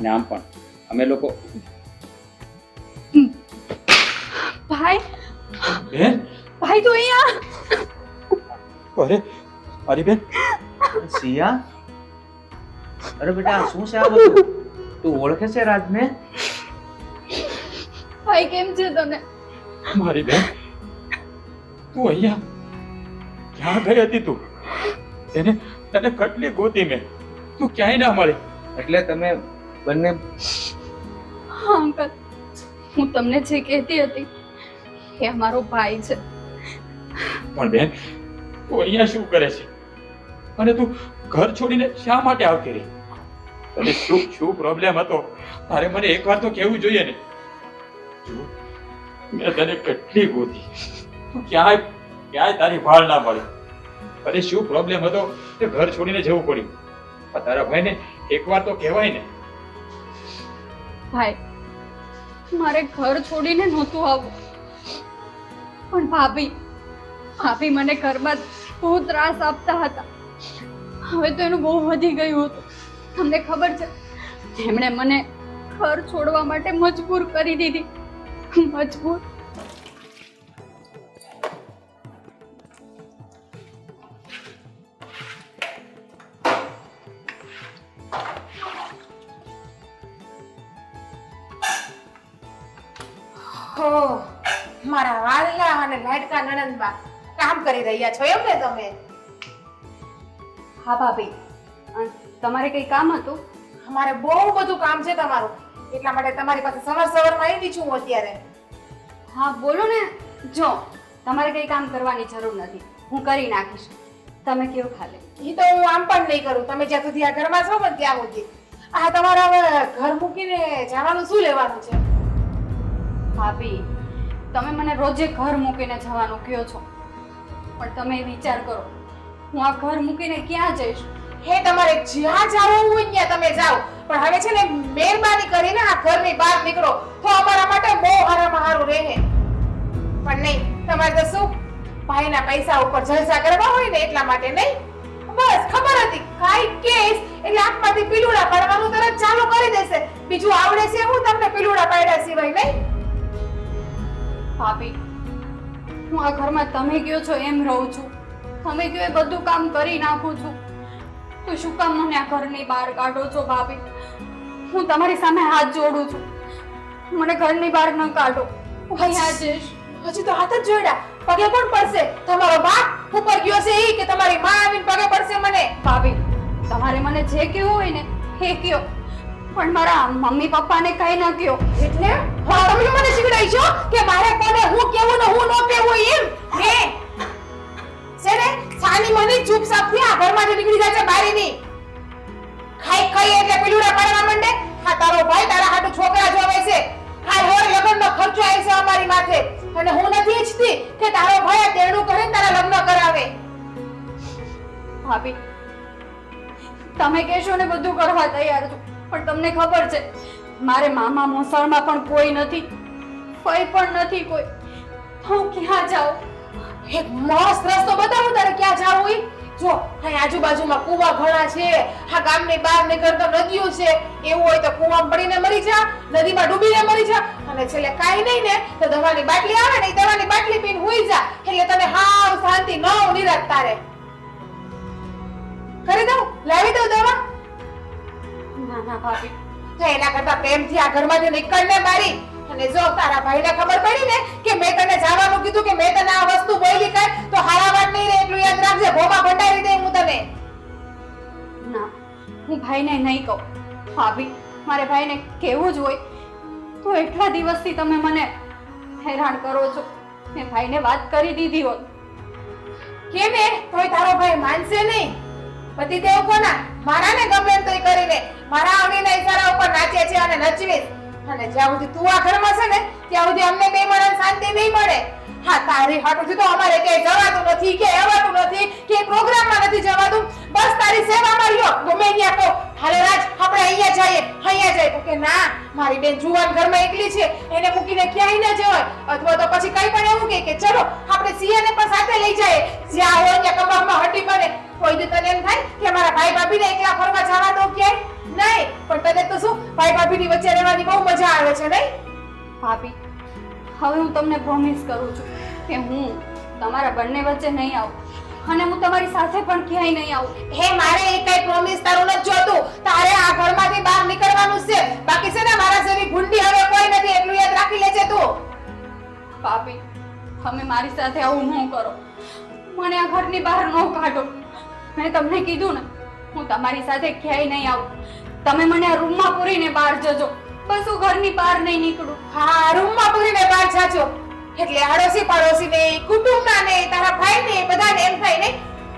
અને આમ પણ. અમે લોકો ભાઈ? બેન ભાઈ તો અહીંયા? અરે અરે બેન સિયા? અરે બેટા શું છે આ બધું? તું ઓળખે છે રાજને? ભાઈ કેમ છે તને મારી બેન તું અહીંયા ક્યાં ગઈ હતી તું? તેને તને કેટલી ગોતી મેં? તું ક્યાંય ના મળી? એટલે તમે બંને હા અંકલ. હું તમને જે કહેતી હતી એ અમારો ભાઈ છે. પણ બેન તું અહીંયા શું કરે છે? અને તું ઘર છોડીને શા માટે આવતી રહી? અને શું શું પ્રોબ્લેમ હતો? તારે મને એકવાર તો કહેવું જોઈએ ને. મેં તને કેટલી ગોતી. તું ક્યાંય ક્યાંય તારી ભાળ ના મળી. અરે શું પ્રોબ્લેમ હતો? તે ઘર છોડીને જવું પડ્યું. તારા ભાઈને એકવાર તો કહેવાય ને. ભાઈ, મારે ઘર છોડીને નહોતું આવવું. પણ ભાભી ભાભી મને ઘરમાં બહુ ત્રાસ આપતા હતા. હવે તો એનું બહુ વધી ગયું હતું. તમને ખબર છે એમણે મને ઘર છોડવા માટે મજબૂર કરી દીધી. મજબૂર. હો મારા વાલા અને લાડકા નણંદબા કામ કરી રહ્યા છો એમ ને તમે? હા ભાભી તમારે કંઈ કામ હતું? અમારે બહુ બધું કામ છે તમારું. એટલા માટે તમારી પાસે સવાર સવારમાં આવી છું અત્યારે. હા, બોલો ને. જો, તમારે કંઈ કામ કરવાની જરૂર નથી. હું કરી નાખીશ. તમે કેવું ખાલી. એ તો હું આમ પણ નહીં કરું. તમે જ્યાં સુધી આ ઘરમાં છો પણ ત્યાં સુધી. આ તમારા ઘર મૂકીને જવાનું શું લેવાનું છે? ભાભી, તમે મને રોજે ઘર મૂકીને જવાનું કહો છો. પણ તમે વિચાર કરો, હું આ ઘર મૂકીને ક્યાં જઈશ? હે, તમારે જ્યાં જવું હોય ત્યાં તમે જાઓ. પણ હવે છે ને, મહેરબાની કરીને આ ઘરની બહાર નીકળો. તો અમારા માટે બહુ હારામાં હારું રહે. પણ નહીં, તમારે તો શું? ભાઈના પૈસા ઉપર જલસા કરવા હોય ને એટલા માટે નહીં. બસ, ખબર હતી. કાઈ કેસ, એટલે આંખમાંથી પીલુડા પાડવાનું તરત ચાલુ કરી દેશે. બીજું આવડે છે હું તમને પીલુડા પાડ્યા સિવાય નહીં? ભાભી હું આ ઘરમાં તમે કહો છો એમ રહું છું. તમે કહો એ બધું કામ કરી નાખું છું. તો શું કામ મને આ ઘરની બહાર કાઢો છો ભાભી? હું તમારી સામે હાથ જોડું છું. મને ઘરની બહાર ન કાઢો. હું અહીંયા જઈશ હજી તો હાથ જ જોડ્યા. પગે પણ પડશે? તમારો બાપ ઉપર ગયો છે એ કે તમારી માં આવીને પગે પડશે મને? ભાભી, તમારે મને જે કહેવું હોય ને, એ કયો. પણ મારા મમ્મી પપ્પાને કઈ ન કયો એટલે તમે મને શીખડાઈ છો કે મારે કોને હું કેવું ને હું ન કેવું એમ? હે? છે ને? સાની મને ચૂપચાપથી આ ઘરમાંથી નીકળી જાય છે બારીની. ખાઈ ખાઈ એટલે પેલુડા પાડવા માંડે. હા, તારો ભાઈ તારા હાટુ છોકરા જોવે છે. હા હોર લગ્નનો ખર્ચો આવે છે અમારી માથે. અને હું નથી ઈચ્છતી કે તારો ભાઈ આ તેડું કરે તારા લગ્ન કરાવે. ભાભી, તમે કહેશો ને બધું કરવા તૈયાર છું. પણ તમને ખબર છે, મારે મામા મોસાળમાં પણ કોઈ નથી કોઈ પણ નથી કોઈ. હું ક્યાં જાઉં? એક મસ્ત રસ્તો બતાવો તારે ક્યાં જાવું ઈ? જો, અહીં આજુબાજુમાં કુવા ઘણા છે, આ ગામની બહાર નીકળતો નદીઓ છે, એવું હોય તો કુવામાં પડીને મરી જા, નદીમાં ડૂબીને મરી જા, અને છેલ્લે કાંઈ નહીં ને, તો દવાની બાટલી આવે ને દવાની બાટલી પીને હોઈ જા, એટલે તને હાવ શાંતિ ન નિરાત તારે. કરી દઉં? લાવી દઉં દવા? ના ના ભાભી. તો એના કરતા પ્રેમથી આ ઘરમાંથી નીકળને મારી અને જો તારા ભાઈને ખબર પડી ને કે મેં તને જવાનું કીધું કે મેં તને આ વસ્તુ બોલી કર તો હારા વાત નહીં રે એટલું યાદ રાખજે ભોમાં ભંડારી દે હું તને. ના હું ભાઈને નહીં કહું. ભાભી મારે ભાઈને કહેવું જ હોય. તો એટલા દિવસથી તમે મને હેરાન કરો છો. મેં ભાઈને વાત કરી દીધી હોત કેમ? એ તોય તારો ભાઈ માનશે નહીં. પતિદેવ કોના? મારા ને ગમે કરીને મારા આવડીના ઈશારા ઉપર નાચે છે અને નચવીશ. અને જ્યાં સુધી તું આ ઘરમાં છે ને, ત્યાં સુધી અમને બે મળે શાંતિ નહીં મળે. હા, તારી હાટુથી તો અમારે ક્યાંય જવાતું નથી કે આવવાનું નથી કે પ્રોગ્રામમાં નથી જવાતું. બસ તારી સેવામાં રહ્યો. ગમે ત્યાં કહો, હાલે રાજ, આપણે અહીંયા જઈએ અહીંયા જઈએ. તો કે, ના, મારી બેન જુવાન ઘરમાં એકલી છે, એને મૂકીને ક્યાંય ના જવાય. અથવા તો પછી કઈ પણ એવું કહે કે, ચલો, આપણે સિયાને પણ સાથે લઈ જઈએ. જ્યાં હોય ત્યાં કબાબમાં હટી બને. કોઈ દી તને એમ થાય કે મારા ભાઈ ભાભીને એકલા ફરવા જવા દો? પણ તને તો શું ભાઈ ભાભીની વચ્ચે રહેવાની બહુ મજા આવે છે નહીં? ભાભી હવે હું તમને પ્રોમિસ કરું છું કે હું તમારા બંને વચ્ચે નહીં આવું. અને હું તમારી સાથે પણ ક્યાંય નહીં આવું. હે મારે એ કઈ પ્રોમિસ તારું નથી જોતું. તારે આ ઘરમાંથી બહાર નીકળવાનું છે. બાકી છે ને મારા જેવી ભૂંડી હવે કોઈ નથી એટલું યાદ રાખી લેજે તું. ભાભી તમે મારી સાથે આવું ન કરો. મને આ ઘરની બહાર ન કાઢો. મેં તમને કીધું ને હું તમારી સાથે ક્યાંય નહીં આવું. તમે મને આ રૂમમાં પૂરીને બહાર જજો. બસ હું ઘરની બહાર નહીં નીકળું. હા, રૂમમાં પૂરીને બહાર જાજો. એટલે આડોશી પાડોશી ને, કુટુંબના ને, તારા ભાઈ ને બધાને એમ થાય ને,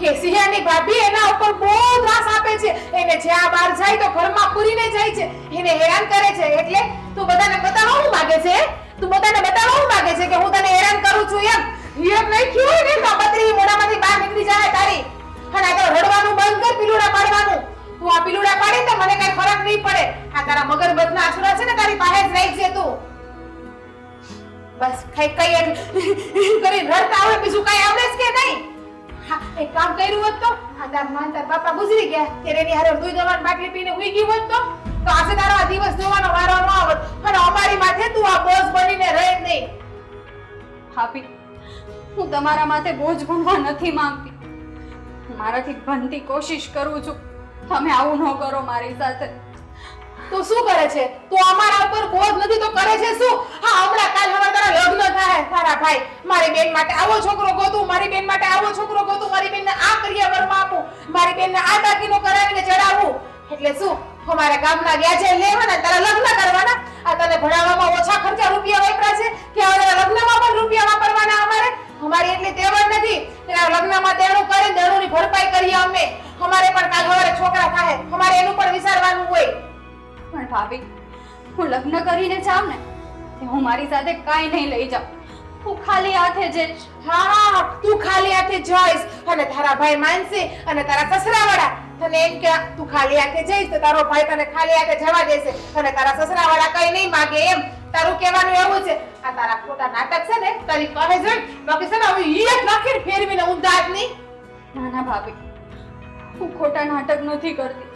કે ભાભી એના ઉપર બહુ ત્રાસ આપે છે. એને જ્યાં બહાર જાય તો ઘરમાં પૂરીને જાય છે. એને હેરાન કરે છે. એટલે તું બધાને બતાવવા હું માંગે છે? તું બધાને બતાવવા હું માંગે છે કે હું તને હેરાન કરું છું એમ? એમ નહીં થયું ને તો મોઢામાંથી બહાર નીકળી જાય તારી. અને આગળ રડવાનું બંધ કર, પીલુડા પાડવાનું. તું આ પીલુડા નહીં પડે. આ તારા મગરબધના આસુરા છે ને, તારી પાસે જ રહી છે તું. બસ કઈ કઈ કરી રડતા આવે બીજું કઈ આવડે છે કે નહીં. હા, એક કામ કર્યું હોત તો, આ તારમાં, તાર બાપા ગુજરી ગયા. ત્યારે એની હારે દૂધ દવાની બાટલી પીને ઉઈ ગઈ હોત તો તો આજે તારો આ દિવસ જોવાનો વારો ન આવત. અને અમારી માથે તું આ બોજ બનીને રહે જ નહીં. ભાભી, હું તમારા માથે બોજ બનવા નથી માંગતી. મારાથી બનતી કોશિશ કરું છું. તમે આવું ન કરો મારી સાથે. તું શું કરે છે? તું અમારા ઉપર બોજ નથી, તો કરે છે શું? હા, હમણાં કાલ હવે તારા લગ્ન થાય, તારા ભાઈ. મારી બેન માટે આવો છોકરો ગોતું, મારી બેન માટે આવો છોકરો ગોતું, મારી બેનને આ કરિયાવરમાં આપું. મારી બેનને આ દાગીનો કરાવીને ચડાવવું એટલે શું? અમારા ગામના વ્યાજે લેવાના તારા લગ્ન કરવાના. આ તને ભણાવવામાં ઓછા ખર્ચા રૂપિયા વાપરા છે કે હવે લગ્નમાં પણ રૂપિયા વાપરવાના અમારે? અમારી એટલી તેવડ નથી. તેના લગ્નમાં દેણું કરીને દેણુંની ભરપાઈ કરીએ અમે. અમારે પણ કાલ હવારે છોકરા થાય. ભાભી. હું લગ્ન કરીને જાઉં ને તે હું મારી સાથે કાંઈ નહીં લઈ જાઉં. હું ખાલી હાથે જઈશ. હા તું ખાલી હાથે જઈશ. અને તારા ભાઈ માનશે અને તારા સસરાવાળા. તને એમ કે તું ખાલી હાથે જઈશ તો તારો ભાઈ તને ખાલી હાથે જવા દેશે. અને તારા સસરાવાળા કઈ નહીં માગે એમ. તારું કહેવાનું એવું છે આ તારા ખોટા નાટક છે ને તારી કહે જોઈ બાકી છે ને હવે ઈ એક નાખીને ફેરવીને ઊંધા નહીં ના ના ભાભી. હું ખોટા નાટક નથી કરતી.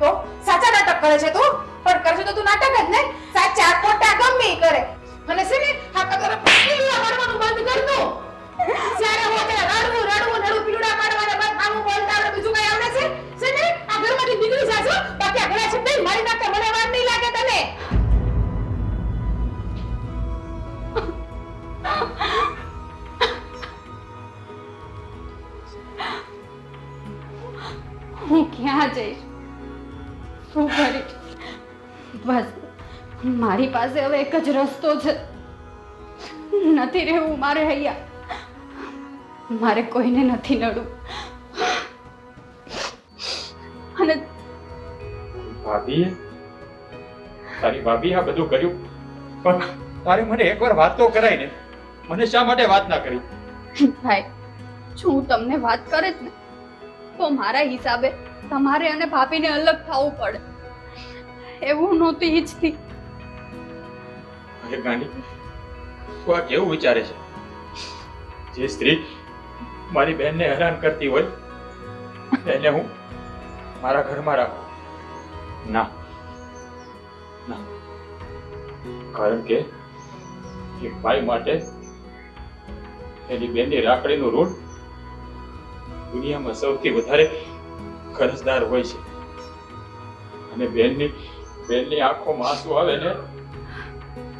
તો સાચા નાટક કરે છે તું. પણ કરશે તો તું નાટક જ ને સાચા ખોટા ગમે કરે. અને છે ને કદર પીલુડા પાડવાનું બંધ કર દો. જ્યારે હું ત્યારે રડવું રડવું રડવું પીલુડા પાડવાને બસ આવું બોલતા આવડે બીજું કઈ આવડે છે? છે ને? આ ઘરમાંથી નીકળી જાજો. બાકી આ ઘરે છે મારી નાખતે મને વાર નહીં લાગે તને. હું ક્યાં જઈશ? બસ મારી પાસે હવે એક જ રસ્તો છે. નથી રહેવું મારે અહીંયા. મારે કોઈને નથી નડવું. અને ભાભી તારી ભાભી આ બધું કર્યું. પણ તારે મને એકવાર વાત તો કરાય ને. મને શા માટે વાત ના કરી? ભાઈ હું તમને વાત કરે જ ને તો મારા હિસાબે તમારે અને ભાભીને અલગ થવું પડે. એવું નહોતી ઈચ્છતી. તું આ કેવું વિચારે છે? જે સ્ત્રી મારી બહેનને હેરાન કરતી હોય, એને હું મારા ઘરમાં રાખું? ના. ના. કારણ કે એક ભાઈ માટે એની બેનની રાખડીનું ઋણ દુનિયામાં સૌથી વધારે ખર્ચદાર હોય છે. અને બેનની બેનની આંખોમાં આંસુ આવે ને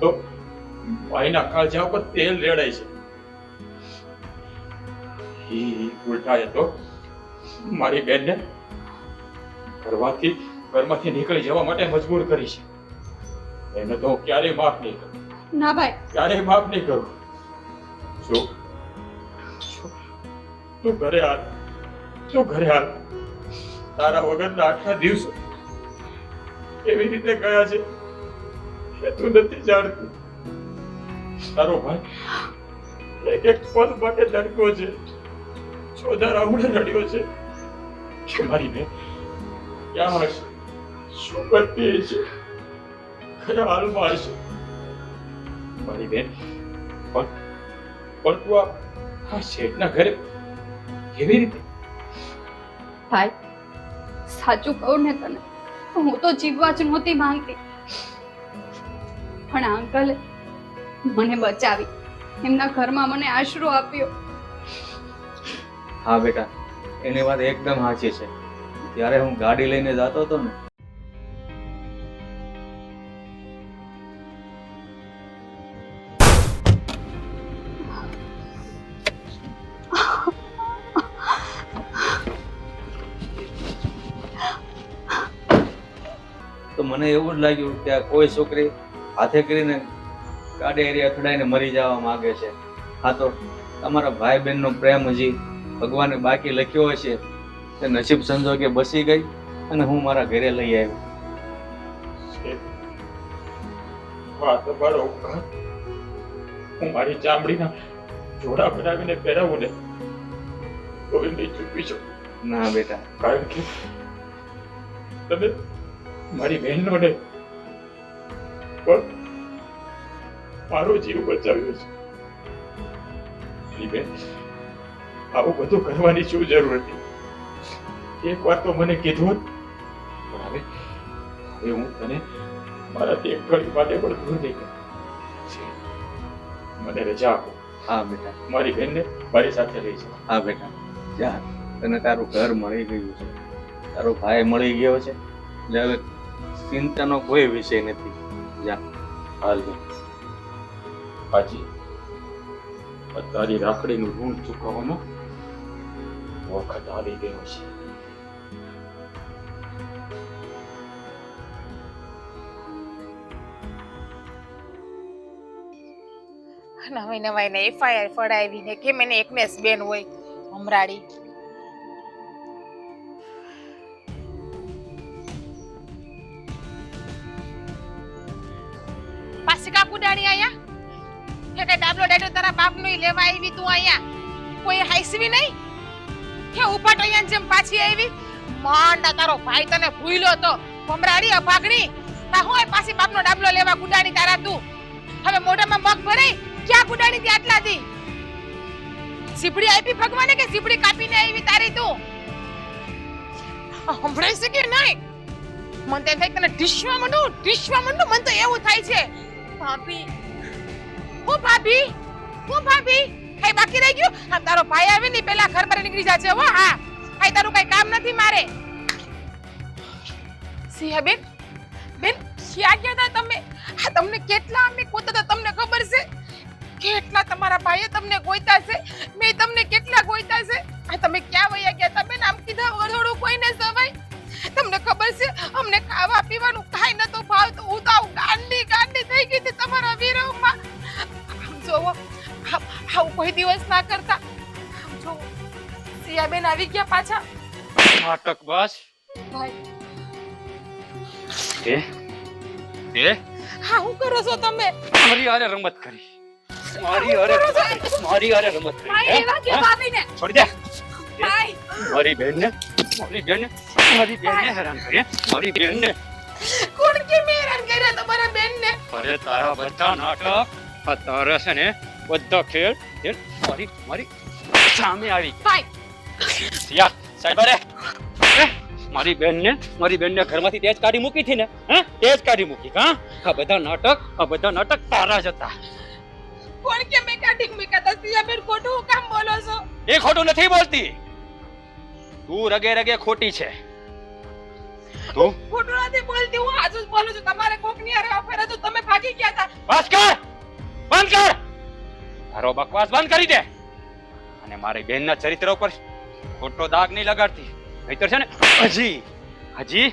તો ભાઈના કાળજા ઉપર તેલ રેડાય છે. એ ઉલટાએ તો મારી બેનને ઘરમાંથી ઘરમાંથી નીકળી જવા માટે મજબૂર કરી છે. એને તો હું ક્યારેય માફ નહીં કરું. ના ભાઈ. ક્યારેય માફ નહીં કરું. જો? તું ઘરે હાલ તું ઘરે હાલ. તારા વગરના આખા દિવસો કેવી રીતે ગયા છે એ તું નથી જાણતી. તારો ભાઈ, એક એક પદ માટે લડક્યો છે. ચોધાર રાવણે રડ્યો છે કે મારી બેન ક્યાં હશે? શું કરતી છે કયા હાલમાં હશે? મારી બેન પણ પણ તું આ શેઠના ઘરે કેવી રીતે ભાઈ સાચું કહું ને તને, હું તો જીવવા જ નહોતી માંગતી. પણ અંકલે મને બચાવી, એમના ઘરમાં મને આશરો આપ્યો. હા બેટા, એની વાત એકદમ સાચી છે. ત્યારે હું ગાડી લઈને જતો હતો ને તો મને એવું જ લાગ્યું કે આ કોઈ છોકરી હાથે કરીને કાઢે એરી અથડાઈને મરી જવા માગે છે. હા તો તમારા ભાઈ બહેનનો પ્રેમ હજી ભગવાને બાકી લખ્યો હશે તે નસીબ સંજોગે બસી ગઈ અને હું મારા ઘરે લઈ આવ્યો. વાત તમારો ઉપકાર હું મારી ચામડીના જોડા બનાવીને પહેરાવું ને તો નહીં શકું. ના બેટા. કારણ કે તમે મારી બહેનનો પણ મારો જીવ બચાવ્યો છે. એની બેન આવું બધું કરવાની શું જરૂર હતી? એક વાર તો મને કીધું. પણ હવે હવે હું તને મારાથી એક ઘડી માટે પણ દૂર નહીં કરું. મને રજા આપો. હા બેટા. મારી બહેનને મારી સાથે લઈ જાઓ. હા બેટા. જા. તને તારું ઘર મળી ગયું છે. તારો ભાઈ મળી ગયો છે. એટલે હવે ચિંતાનો કોઈ વિષય નથી. જા હાલ. હાજી તારી રાખડીનું ઋણ ચૂકવવાનો વખત આવી ગયો છે. નવી નવાઈ ને એફઆઈઆર ફડાવીને કેમ એને એકનેસ બેન હોય હમરાડી પાછી કાકુ ડાણી આયા કે ડાબલો ડાડો તારા બાપનો લેવા આવી તું આયા કોઈ હાઈસવી નહીં? કે ઉપાટ અહીંયા જેમ પાછી આવી માંડા તારો ભાઈ તને ભૂલ્યો તો. ભમરાડી, અભાગણી. તા હોય પાછી બાપનો ડાબલો લેવા ગુડાણી તારા તું? હવે મોઢામાં મગ ભરાઈ, ક્યાં ગુડાણી આટલા આટલાથી સીપડી આપી ભગવાને કે સીપડી કાપીને આવી તારી તું? સંભળાય છે કે નહીં? મને તો થાય તને ઢીસવા મંડું ઢીસવા મંડું? મને તો એવું થાય છે. ભાભી. હું ભાભી હું ભાભી, કઈ બાકી રહી ગયું? આ તારો ભાઈ આવે ને પેલા ઘર પર નીકળી છે હો, હા. કઈ તારું કઈ કામ નથી મારે. સિંહા બેન બેન, ક્યાં ગયા હતા તમે? આ તમને કેટલા અમે ગોતા હતા તમને ખબર છે? કેટલા તમારા ભાઈએ તમને ગોઈતા છે? મેં તમને કેટલા ગોઈતા છે? આ તમે ક્યાં વયા ગયા હતા બેન? આમ કીધા વગર થોડું કોઈને સવાય તમને ખબર છે, અમને ખાવા પીવાનું કોઈ દિવસ ના કરતા. જો સિયાબેન આવી ગયા પાછા. નાટક બસ. ભાઈ. એ? એ? હા હું કરો છો તમે? મારી અરે રમત કરી. મારી અરે. મારી અરે રમત કરી. ભાઈ? એવા કે? ભાભીને છોડી દે. ભાઈ. મારી બેનને મારી બેનને મારી બેનને હેરાન કરી? મારી બેનને. કોણ કે મેં હેરાન કર્યા તમારા બેનને? અરે તારા બધા નાટક આ તારા છે ને. બધા ખેલ એ મારી મારી સામે આવી. સિયા સાહેબ અરે? મારી બેનને મારી બેનને ઘરમાંથી તેજ કાઢી મૂકી હતી ને હે? તેજ કાઢી મૂકી હા? આ બધા નાટક આ બધા નાટક તારા જ હતા. કોણ કે મે કાઢી મૂક્યા તા સિયાબેન ખોટું કામ બોલો છો? એ ખોટું નથી બોલતી. તું રગે રગે ખોટી છે. તું? ખોટું નથી બોલતી હું આજુ જ બોલું છું. તમારે કોકની અરે અફેર હતું તમે ભાગી ગયા હતા. બસ કર બંધ કર! તારો બકવાસ બંધ કરી દે. અને મારી બેનના ચરિત્ર ઉપર ખોટો દાગ નહીં લગાડતી. નહીતર છે ને હજી? હજી?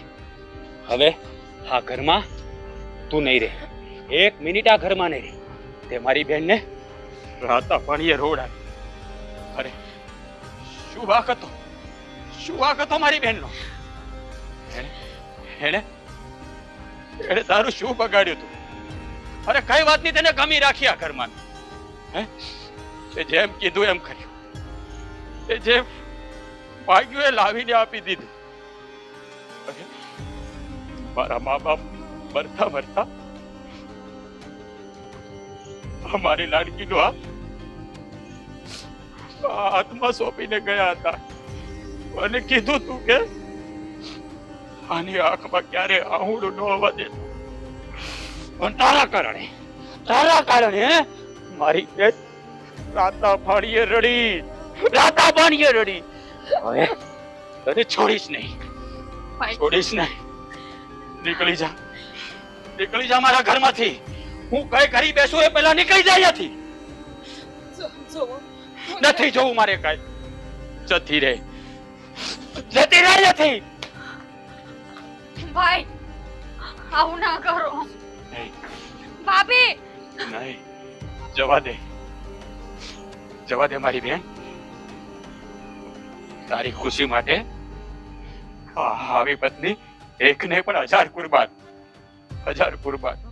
હવે આ ઘરમાં તું નહીં રહે. એક મિનિટ આ ઘરમાં નહીં રહે. તે મારી બહેનને રાતા પાણીએ રોડાવી અરે શું વાક હતો? શું વાક હતો મારી બેનનો? એને એને તારું શું બગાડ્યું તું? અરે કઈ વાતની તેને કમી રાખી આ ઘરમાં? હે? જેમ કીધું એમ કર્યું. એ જેમ માગ્યું એ લાવીને આપી દીધું. મારા મા બાપ મરતા મરતા અમારી લાડકીનું આ હાથમાં સોંપીને ગયા હતા. અને કીધું તું કે આની આંખમાં ક્યારે આહુડું ન આવવા દે તારા કારણે તારા કારણે? મારી બેન રાતા પાણીએ રડી. રાતા પાણીએ રડી. હવે તને છોડીશ નહીં. છોડીશ નહીં. નીકળી જા. નીકળી જા મારા ઘરમાંથી. હું કઈ કરી બેસું એ પહેલા નીકળી જાય અહીંયાથી. જો નથી જોવું મારે કઈ. જતી રહે. જતી રહે નથી ભાઈ આવું ના કરો. નહીં. ભાભી. નહીં. જવા દે જવા દે મારી બેન. તારી ખુશી માટે આવી પત્ની એકને પણ હજાર કુરબાન. હજાર કુરબાન.